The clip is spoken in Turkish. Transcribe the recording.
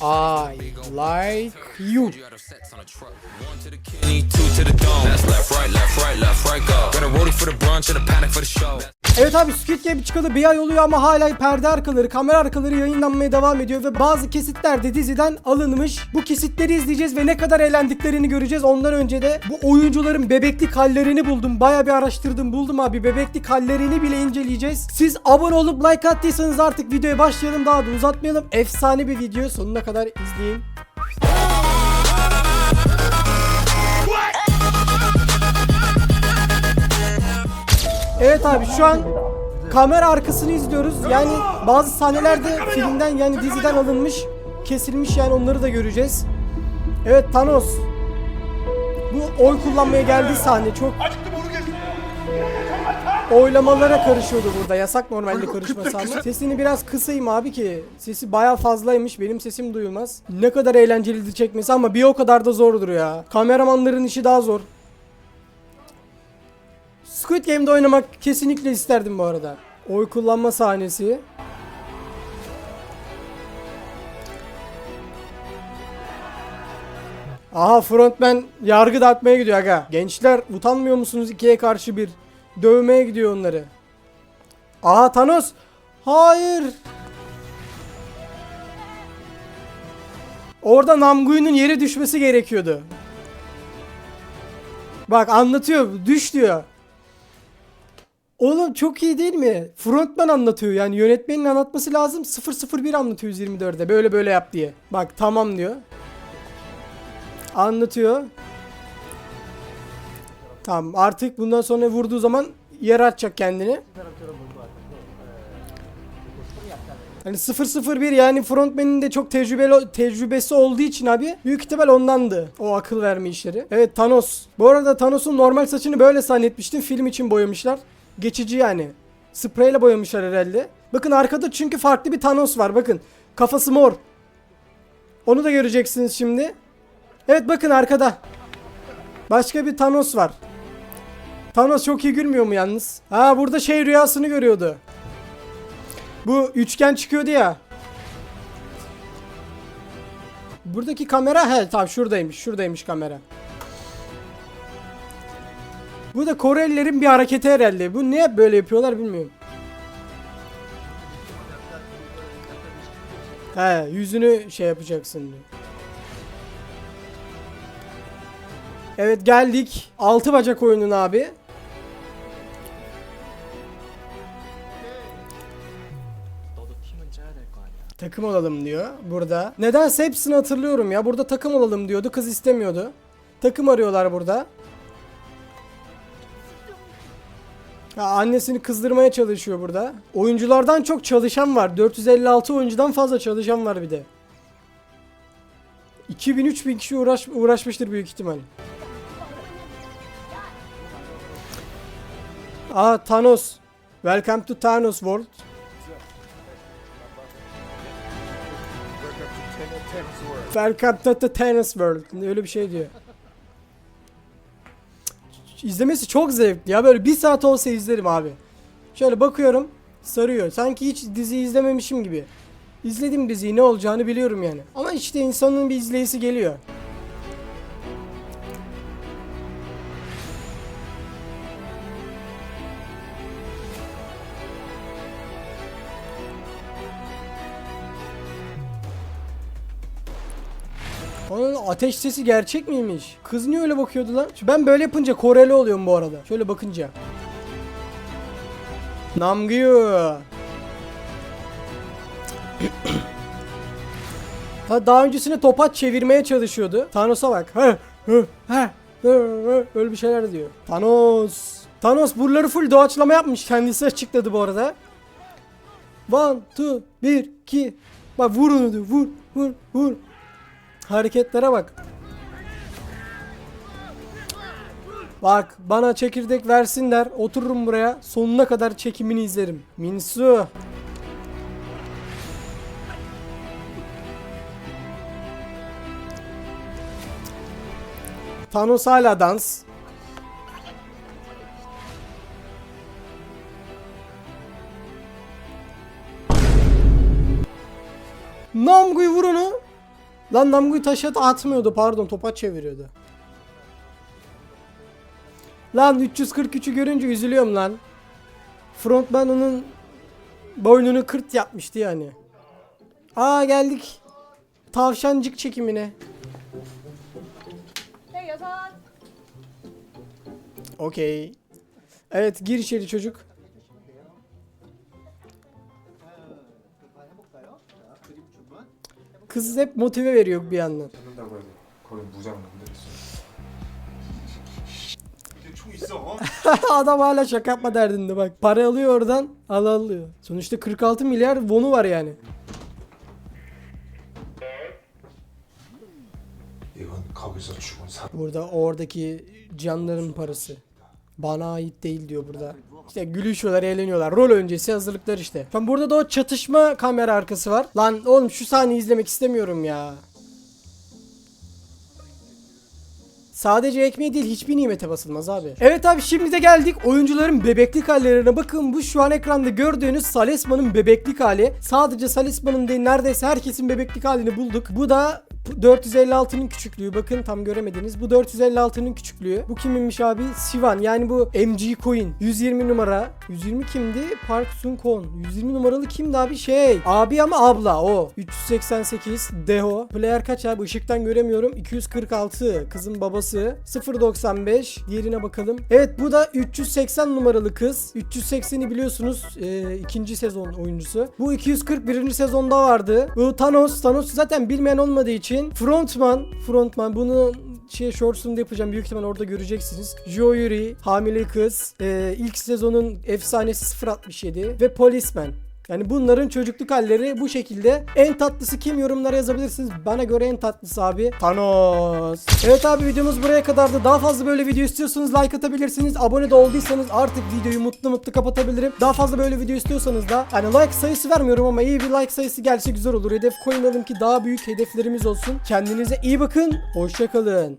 I like you. Evet abi Squid Game çıkalı bir ay oluyor ama hala perde arkaları, kamera arkaları yayınlanmaya devam ediyor ve bazı kesitler de diziden alınmış. Bu kesitleri izleyeceğiz ve ne kadar eğlendiklerini göreceğiz. Ondan önce de bu oyuncuların bebeklik hallerini buldum. Baya bir araştırdım buldum abi. Bebeklik hallerini bile inceleyeceğiz. Siz abone olup like attıysanız artık videoya başlayalım daha da uzatmayalım. Efsane bir video sonuna kadar izleyin. Evet abi şu an kamera arkasını izliyoruz. Yani bazı sahnelerde filmden yani diziden alınmış, kesilmiş yani onları da göreceğiz. Evet Thanos. Bu oy kullanmaya geldiği sahne çok oylamalara karışıyordu burada. Yasak normalde karışması ama. Sesini biraz kısayım abi ki sesi baya fazlaymış. Benim sesim duyulmaz. Ne kadar eğlenceliydi çekmesi ama bir o kadar da zordur ya. Kameramanların işi daha zor. Squid Game'de oynamak kesinlikle isterdim bu arada. Oy kullanma sahnesi. Aha frontman yargı dağıtmaya gidiyor aga. Gençler utanmıyor musunuz ikiye karşı bir? Dövmeye gidiyor onları. Aha Thanos. Hayır. Orada Namgu'nun yere düşmesi gerekiyordu. Bak anlatıyor. Düş diyor. Oğlum çok iyi değil mi? Frontman anlatıyor yani yönetmenin anlatması lazım. 001 anlatıyor 124'de böyle böyle yap diye. Bak tamam diyor. Anlatıyor. Tamam artık bundan sonra vurduğu zaman yer atacak kendini. Hani 001 yani frontman'in de çok tecrübeli tecrübesi olduğu için abi büyük ihtimal ondandı o akıl verme işleri. Evet Thanos. Bu arada Thanos'un normal saçını böyle zannetmiştim. Film için boyamışlar. Geçici yani. Spreyle boyamışlar herhalde. Bakın arkada çünkü farklı bir Thanos var. Bakın kafası mor. Onu da göreceksiniz şimdi. Evet bakın arkada. Başka bir Thanos var. Thanos çok iyi gülmüyor mu yalnız? Ha burada şey rüyasını görüyordu. Bu üçgen çıkıyordu ya. Buradaki kamera he tamam şuradaymış. Şuradaymış kamera. Bu da Korelilerin bir hareketi herhalde. Bu niye böyle yapıyorlar bilmiyorum. He yüzünü şey yapacaksın diyor. Evet geldik. Altı bacak oyunun abi. Takım olalım diyor burada. Nedense hepsini hatırlıyorum ya. Burada takım olalım diyordu. Kız istemiyordu. Takım arıyorlar burada. Ya annesini kızdırmaya çalışıyor burada. Oyunculardan çok çalışan var. 456 oyuncudan fazla çalışan var bir de. 2000-3000 kişi uğraş, uğraşmıştır büyük ihtimal. Aa Thanos. Welcome to Thanos World. Welcome to the Thanos World. Öyle bir şey diyor. İzlemesi çok zevkli ya böyle bir saat olsa izlerim abi. Şöyle bakıyorum sarıyor. Sanki hiç dizi izlememişim gibi. İzledim diziyi ne olacağını biliyorum yani. Ama işte insanın bir izleyisi geliyor. Onun ateş sesi gerçek miymiş? Kız niye öyle bakıyordu lan? Ben böyle yapınca Koreli oluyorum bu arada. Şöyle bakınca. Namgyu. ha daha öncesinde topaç çevirmeye çalışıyordu. Thanos'a bak. Ha, ha, ha, Öyle bir şeyler diyor. Thanos. Thanos buraları full doğaçlama yapmış. Kendisi açıkladı bu arada. One, two, bir, iki. Bak vur onu diyor. Vur, vur, vur. Hareketlere bak. Bak bana çekirdek versinler. Otururum buraya. Sonuna kadar çekimini izlerim. Minsu. Thanos hala dans. Namgu'yu vur onu. Lan Namgu'yu taşa atmıyordu pardon topa çeviriyordu. Lan 343'ü görünce üzülüyorum lan. Frontman onun boynunu kırt yapmıştı yani. Aa geldik. Tavşancık çekimine. Okey. Evet gir içeri çocuk. Kız hep motive veriyor bir yandan. 잡는다고 해서 거기 무장 만들었어. 이제 총 있어. 어? Adam hala şaka yapma derdinde bak. Para alıyor oradan al alıyor. Sonuçta 46 milyar wonu var yani. 이건 거기서 죽은 사. Burada oradaki canların parası. Bana ait değil diyor burada. İşte gülüşüyorlar, eğleniyorlar. Rol öncesi hazırlıklar işte. Ben burada da o çatışma kamera arkası var. Lan oğlum şu sahneyi izlemek istemiyorum ya. Sadece ekmeği değil hiçbir nimete basılmaz abi. Evet abi şimdi de geldik oyuncuların bebeklik hallerine. Bakın bu şu an ekranda gördüğünüz Salesman'ın bebeklik hali. Sadece Salesman'ın değil neredeyse herkesin bebeklik halini bulduk. Bu da 456'nın küçüklüğü. Bakın tam göremediniz. Bu 456'nın küçüklüğü. Bu kiminmiş abi? Sivan. Yani bu MG Coin. 120 numara. 120 kimdi? Park Sun Kon. 120 numaralı kimdi abi? Şey. Abi ama abla o. 388. Deho. Player kaç abi? Işıktan göremiyorum. 246. Kızın babası. 095. Diğerine bakalım. Evet bu da 380 numaralı kız. 380'i biliyorsunuz. e, ikinci sezon oyuncusu. Bu 241. sezonda vardı. Bu Thanos. Thanos zaten bilmeyen olmadığı için Frontman. Frontman. Bunu şey shorts'unda yapacağım. Büyük ihtimal orada göreceksiniz. Jo Yuri. Hamile kız. e, ilk sezonun efsanesi 067. Ve Policeman. Yani bunların çocukluk halleri bu şekilde. En tatlısı kim yorumlara yazabilirsiniz. Bana göre en tatlısı abi Thanos. Evet abi videomuz buraya kadardı. Daha fazla böyle video istiyorsanız like atabilirsiniz. Abone de olduysanız artık videoyu mutlu mutlu kapatabilirim. Daha fazla böyle video istiyorsanız da hani like sayısı vermiyorum ama iyi bir like sayısı gelse güzel olur. Hedef koymayalım ki daha büyük hedeflerimiz olsun. Kendinize iyi bakın. Hoşçakalın.